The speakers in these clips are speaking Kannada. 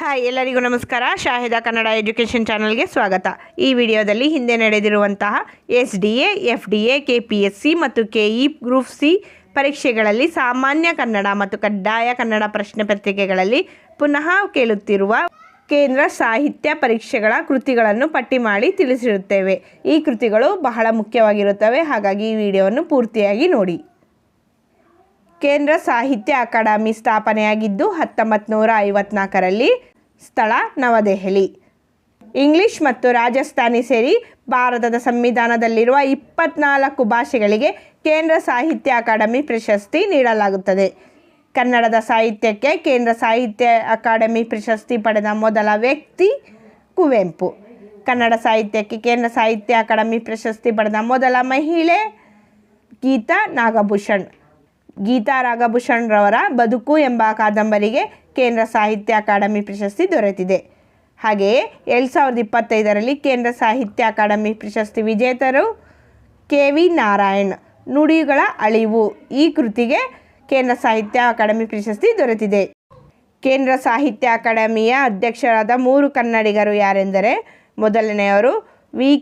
ಹಾಯ್ ಎಲ್ಲರಿಗೂ ನಮಸ್ಕಾರ. ಶಾಹಿದ ಕನ್ನಡ ಎಜುಕೇಷನ್ ಚಾನಲ್ಗೆ ಸ್ವಾಗತ. ಈ ವಿಡಿಯೋದಲ್ಲಿ ಹಿಂದೆ ನಡೆದಿರುವಂತಹ S D A F D A K P S C ಮತ್ತು ಕೆ ಇ ಗ್ರೂಪ್ ಸಿ ಪರೀಕ್ಷೆಗಳಲ್ಲಿ ಸಾಮಾನ್ಯ ಕನ್ನಡ ಮತ್ತು ಕಡ್ಡಾಯ ಕನ್ನಡ ಪ್ರಶ್ನೆ ಪತ್ರಿಕೆಗಳಲ್ಲಿ ಪುನಃ ಕೇಳುತ್ತಿರುವ ಕೇಂದ್ರ ಸಾಹಿತ್ಯ ಪರೀಕ್ಷೆಗಳ ಕೃತಿಗಳನ್ನು ಪಟ್ಟಿ ಮಾಡಿ ತಿಳಿಸಿರುತ್ತೇವೆ. ಈ ಕೃತಿಗಳು ಬಹಳ ಮುಖ್ಯವಾಗಿರುತ್ತವೆ. ಹಾಗಾಗಿ ಈ ವಿಡಿಯೋವನ್ನು ಪೂರ್ತಿಯಾಗಿ ನೋಡಿ. ಕೇಂದ್ರ ಸಾಹಿತ್ಯ ಅಕಾಡೆಮಿ ಸ್ಥಾಪನೆಯಾಗಿದ್ದು ಹತ್ತೊಂಬತ್ತು ನೂರ ಐವತ್ನಾಲ್ಕರಲ್ಲಿ ಸ್ಥಳ ನವದೆಹಲಿ. ಇಂಗ್ಲಿಷ್ ಮತ್ತು ರಾಜಸ್ಥಾನಿ ಸೇರಿ ಭಾರತದ ಸಂವಿಧಾನದಲ್ಲಿರುವ ಇಪ್ಪತ್ನಾಲ್ಕು ಭಾಷೆಗಳಿಗೆ ಕೇಂದ್ರ ಸಾಹಿತ್ಯ ಅಕಾಡೆಮಿ ಪ್ರಶಸ್ತಿ ನೀಡಲಾಗುತ್ತದೆ. ಕನ್ನಡದ ಸಾಹಿತ್ಯಕ್ಕೆ ಕೇಂದ್ರ ಸಾಹಿತ್ಯ ಅಕಾಡೆಮಿ ಪ್ರಶಸ್ತಿ ಪಡೆದ ಮೊದಲ ವ್ಯಕ್ತಿ ಕುವೆಂಪು. ಕನ್ನಡ ಸಾಹಿತ್ಯಕ್ಕೆ ಕೇಂದ್ರ ಸಾಹಿತ್ಯ ಅಕಾಡೆಮಿ ಪ್ರಶಸ್ತಿ ಪಡೆದ ಮೊದಲ ಮಹಿಳೆ ಗೀತಾ ನಾಗಭೂಷಣ್. ಗೀತಾ ರಾಘಭೂಷಣ್ರವರ ಬದುಕು ಎಂಬ ಕಾದಂಬರಿಗೆ ಕೇಂದ್ರ ಸಾಹಿತ್ಯ ಅಕಾಡೆಮಿ ಪ್ರಶಸ್ತಿ ದೊರೆತಿದೆ. ಹಾಗೆಯೇ ಎರಡು ಸಾವಿರದ ಇಪ್ಪತ್ತೈದರಲ್ಲಿ ಕೇಂದ್ರ ಸಾಹಿತ್ಯ ಅಕಾಡೆಮಿ ಪ್ರಶಸ್ತಿ ವಿಜೇತರು ಕೆ ವಿ ನಾರಾಯಣ್. ನುಡಿಗಳ ಅಳಿವು ಈ ಕೃತಿಗೆ ಕೇಂದ್ರ ಸಾಹಿತ್ಯ ಅಕಾಡೆಮಿ ಪ್ರಶಸ್ತಿ ದೊರೆತಿದೆ. ಕೇಂದ್ರ ಸಾಹಿತ್ಯ ಅಕಾಡೆಮಿಯ ಅಧ್ಯಕ್ಷರಾದ ಮೂರು ಕನ್ನಡಿಗರು ಯಾರೆಂದರೆ ಮೊದಲನೆಯವರು ವಿ.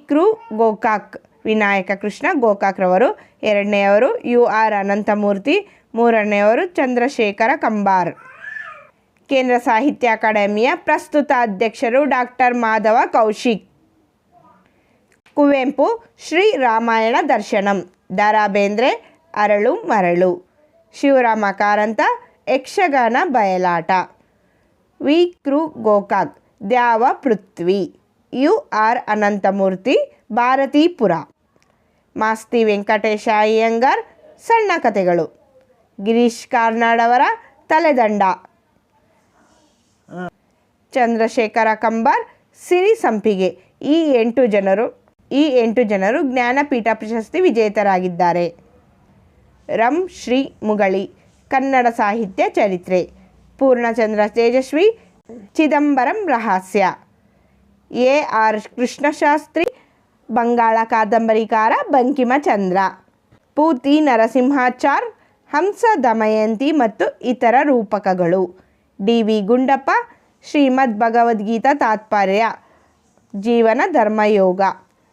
ಗೋಕಾಕ್. ವಿನಾಯಕ ಕೃಷ್ಣ ಗೋಕಾಕ್ರವರು ಎರಡನೆಯವರು ಯು ಆರ್ ಅನಂತಮೂರ್ತಿ, ಮೂರನೆಯವರು ಚಂದ್ರಶೇಖರ ಕಂಬಾರ್. ಕೇಂದ್ರ ಸಾಹಿತ್ಯ ಅಕಾಡೆಮಿಯ ಪ್ರಸ್ತುತ ಅಧ್ಯಕ್ಷರು doctor Madhava Kaushik. Kuvempu, Shri Ramayana Darshanam Da Ra Bendre Aralu Maralu. Shivarama Karanth, Yakshagana Bayalata. Vi. Kru. Gokak, Dyava Prithvi, U R Ananthamurthy Bharathipura. Masti Venkatesha Iyengar, ಸಣ್ಣ ಕಥೆಗಳು ಗಿರೀಶ್ ಕಾರ್ನಾಡ್ ಅವರ ತಲೆದಂಡ. ಚಂದ್ರಶೇಖರ ಕಂಬಾರ್, ಸಿರಿ ಸಂಪಿಗೆ. ಈ ಎಂಟು ಜನರು, ಈ ಎಂಟು ಜನರು ಜ್ಞಾನಪೀಠ ಪ್ರಶಸ್ತಿ ವಿಜೇತರಾಗಿದ್ದಾರೆ. ರಂ ಶ್ರೀ ಮುಗಳಿ, ಕನ್ನಡ ಸಾಹಿತ್ಯ ಚರಿತ್ರೆ. ಪೂರ್ಣಚಂದ್ರ ತೇಜಸ್ವಿ ಚಿದಂಬರಂ ರಹಸ್ಯ. ಎ ಆರ್ ಕೃಷ್ಣಶಾಸ್ತ್ರಿ ಬಂಗಾಳ ಕಾದಂಬರಿಕಾರ ಬಂಕಿಮಚಂದ್ರ ಪೂತಿ ನರಸಿಂಹಾಚಾರ್, ಹಂಸ, ದಮಯಂತಿ ಮತ್ತು ಇತರ ರೂಪಕಗಳು. D V Gundappa, Shrimad Bhagavadgita Tatparya, Jeevana Dharmayoga.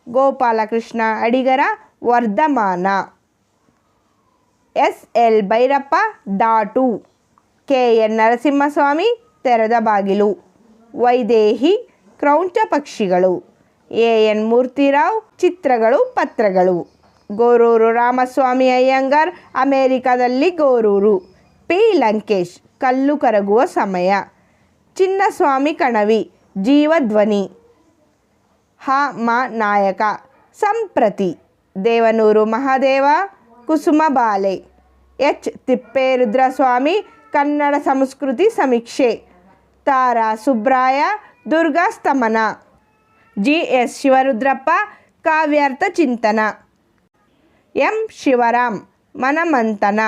Gopalakrishna ಅಡಿಗರ Vardhamana. S. L. Bhyrappa, Daatu. K. N. Narasimhaswamy, Terada Bagilu. Vaidehi, ಕ್ರೌಂಚ ಪಕ್ಷಿಗಳು. ಎ ಎನ್ ಮೂರ್ತಿರಾವ್, ಚಿತ್ರಗಳು, ಪತ್ರಗಳು. ಗೋರೂರು ರಾಮಸ್ವಾಮಿ ಅಯ್ಯಂಗಾರ್, ಅಮೇರಿಕಾದಲ್ಲಿ ಗೋರೂರು. ಪಿ. ಲಂಕೇಶ್, ಕಲ್ಲು ಕರಗುವ ಸಮಯ. ಚಿನ್ನಸ್ವಾಮಿ ಕಣವಿ, ಜೀವಧ್ವನಿ. ಹ. ಮ. ನಾಯಕ, ಸಂಪ್ರತಿ. ದೇವನೂರು ಮಹಾದೇವ, ಕುಸುಮ ಬಾಲೆ. H. Thipperudraswamy, Kannada Samskriti Sameekshe. Tara Subraya Durgastamana G S Shivarudrappa, Kavyartha Chintana. M. Shivaram, Manamanthana.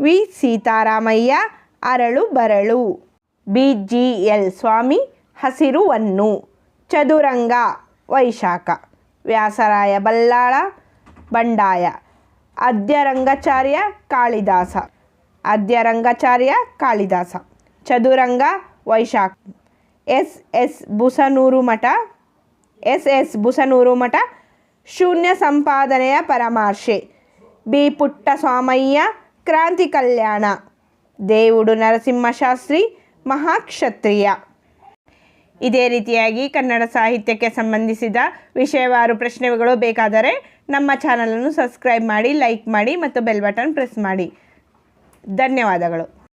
V. Seetharamaiah, Aralu Baralu. B. G. L. Swamy ಹಸಿರುವನ್ನು Chaduranga, Vaishakha. Vyasaraya Ballala, Bandaya. Adyarangacharya Kalidasa. Adyarangacharya Kalidasa. Chaduranga, Vaishakha. S. S. Busanuru Math S S Busanuru ಮಠ ಶೂನ್ಯ ಸಂಪಾದನೆಯ ಪರಮಾರ್ಶೆ. ಬಿ. ಪುಟ್ಟಸ್ವಾಮಯ್ಯ, ಕ್ರಾಂತಿ ಕಲ್ಯಾಣ. ದೇವುಡು ನರಸಿಂಹಶಾಸ್ತ್ರಿ, ಮಹಾಕ್ಷತ್ರಿಯ. ಇದೇ ರೀತಿಯಾಗಿ ಕನ್ನಡ ಸಾಹಿತ್ಯಕ್ಕೆ ಸಂಬಂಧಿಸಿದ ವಿಷಯವಾರು ಪ್ರಶ್ನೆಗಳು ಬೇಕಾದರೆ ನಮ್ಮ ಚಾನಲನ್ನು ಸಬ್ಸ್ಕ್ರೈಬ್ ಮಾಡಿ, ಲೈಕ್ ಮಾಡಿ ಮತ್ತು ಬೆಲ್ ಬಟನ್ ಪ್ರೆಸ್ ಮಾಡಿ. ಧನ್ಯವಾದಗಳು.